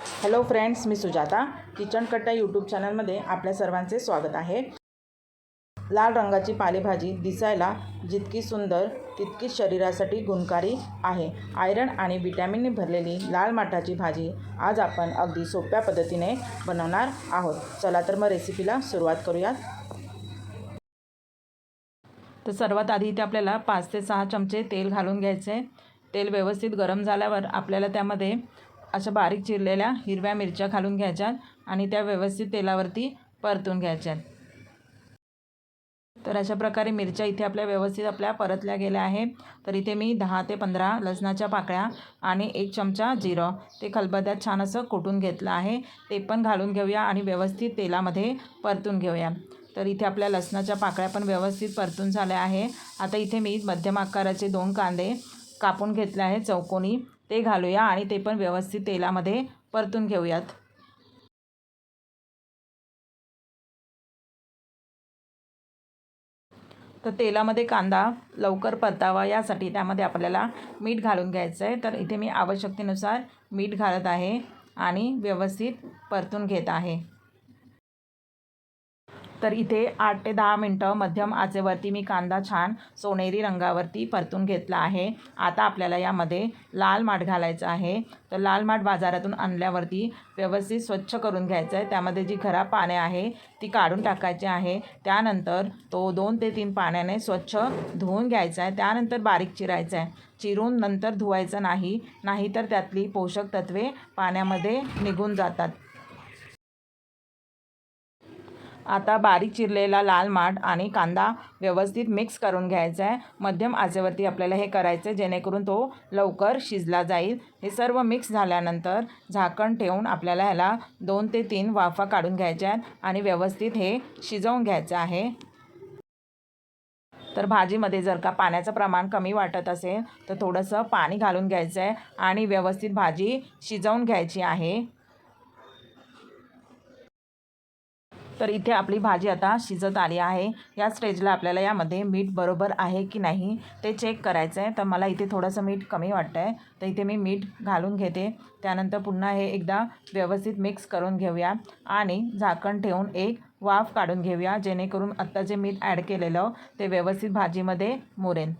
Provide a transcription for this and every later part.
Hello friends मी Sujata. Kitchen Katta YouTube चॅनलमध्ये आपल्या सर्वांचे स्वागत आहे. लाल रंगाची पालेभाजी दिसायला जितकी सुंदर तितकीच शरीरासाठी गुणकारी आहे. आयरन आणि विटॅमिनने भरलेली लाल माठाची भाजी आज आपण अगदी सोप्या पद्धतीने बनवणार आहोत. चला तर मग रेसिपीला सुरुवात करूयात. तर सर्वात आधी इथे आपल्याला पाच ते सहा चमचे तेल घालून घ्यायचे. तेल व्यवस्थित गरम झाल्यावर आपल्याला त्यामध्ये अशा बारीक चिरलेल्या हिरव्या मिरच्या घालून घ्यायच्यात आणि त्या व्यवस्थित तेलावरती परतून घ्यायच्यात. तर अशा प्रकारे मिरच्या इथे आपल्या व्यवस्थित आपल्या परतल्या गेल्या आहे तर इथे मी दहा ते पंधरा लसणाच्या पाकळ्या आणि एक चमचा जिरं ते खलबद्यात छान असं कुटून घेतलं आहे. ते पण घालून घेऊया आणि व्यवस्थित तेलामध्ये परतून घेऊया. तर इथे आपल्या लसणाच्या पाकळ्या पण व्यवस्थित परतून झाल्या आहे आता इथे मी मध्यम आकाराचे दोन कांदे कापून घेतले आहे चौकोनी ते घालूया आणि ते पण व्यवस्थित तेलामध्ये परतून घेऊयात. तर तेलामध्ये कांदा लवकर परतावा यासाठी त्यामध्ये आपल्याला मीठ घालून घ्यायचं आहे. तर इथे मी आवश्यकतेनुसार मीठ घालत आहे आणि व्यवस्थित परतून घेत आहे. तर इथे आठ ते दहा मिनटं मध्यम आचेवरती मी कांदा छान सोनेरी रंगावरती परतून घेतला आहे. आता आपल्याला यामध्ये लाल माठ घालायचं आहे. तर लाल माठ बाजारातून आणल्यावरती व्यवस्थित स्वच्छ करून घ्यायचं आहे. त्यामध्ये जी खराब पाने आहे ती काढून टाकायची आहे. त्यानंतर तो दोन ते तीन पाण्याने स्वच्छ धुवून घ्यायचा आहे. त्यानंतर बारीक चिरायचा आहे. चिरून नंतर धुवायचं नाही. नाहीतर त्यातली पोषक तत्वे पाण्यामध्ये निघून जातात. आता बारीक चिरलेला लाल माठ आणि कांदा व्यवस्थित मिक्स करून घ्यायचा आहे मध्यम आचेवरती आपल्याला हे करायचं आहे जेणेकरून तो लवकर शिजला जाईल. हे सर्व मिक्स झाल्यानंतर झाकण ठेवून आपल्याला ह्याला दोन ते तीन वाफा काढून घ्यायच्या आहेत आणि व्यवस्थित हे शिजवून घ्यायचं आहे. तर भाजीमध्ये जर का पाण्याचं प्रमाण कमी वाटत असेल तर थोडंसं पाणी घालून घ्यायचं आहे आणि व्यवस्थित भाजी शिजवून घ्यायची आहे. तर इथे आपली भाजी आता शिजत आली आहे. या स्टेजला आपल्याला यामध्ये मीठ बरोबर आहे की नाही ते चेक करायचं आहे तर मला इथे थोडंसं मीठ कमी वाटतं आहे तर इथे मी मीठ घालून घेते. त्यानंतर पुन्हा हे एकदा व्यवस्थित मिक्स करून घेऊया. आणि झाकण ठेवून एक वाफ काढून घेऊया जेणेकरून आत्ता जे मीठ ॲड केलेलं ते व्यवस्थित भाजीमध्ये मुरेल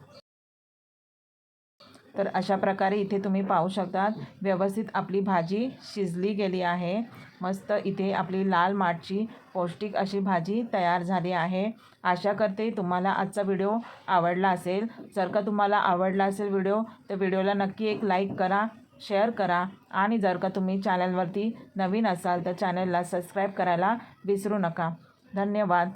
तर अशा प्रकारे इथे तुम्ही पाहू शकतात. व्यवस्थित आपली भाजी शिजली गेली आहे. मस्त इथे आपली लाल माठची पौष्टिक अशी भाजी तयार झाली आहे. आशा करते तुम्हाला आजचा व्हिडिओ आवडला असेल. जर का तुम्हाला आवडला असेल व्हिडिओ तर व्हिडिओला नक्की एक लाईक करा शेअर करा आणि जर का तुम्ही चॅनलवरती नवीन असाल तर चॅनलला सबस्क्राईब करायला विसरू नका. धन्यवाद.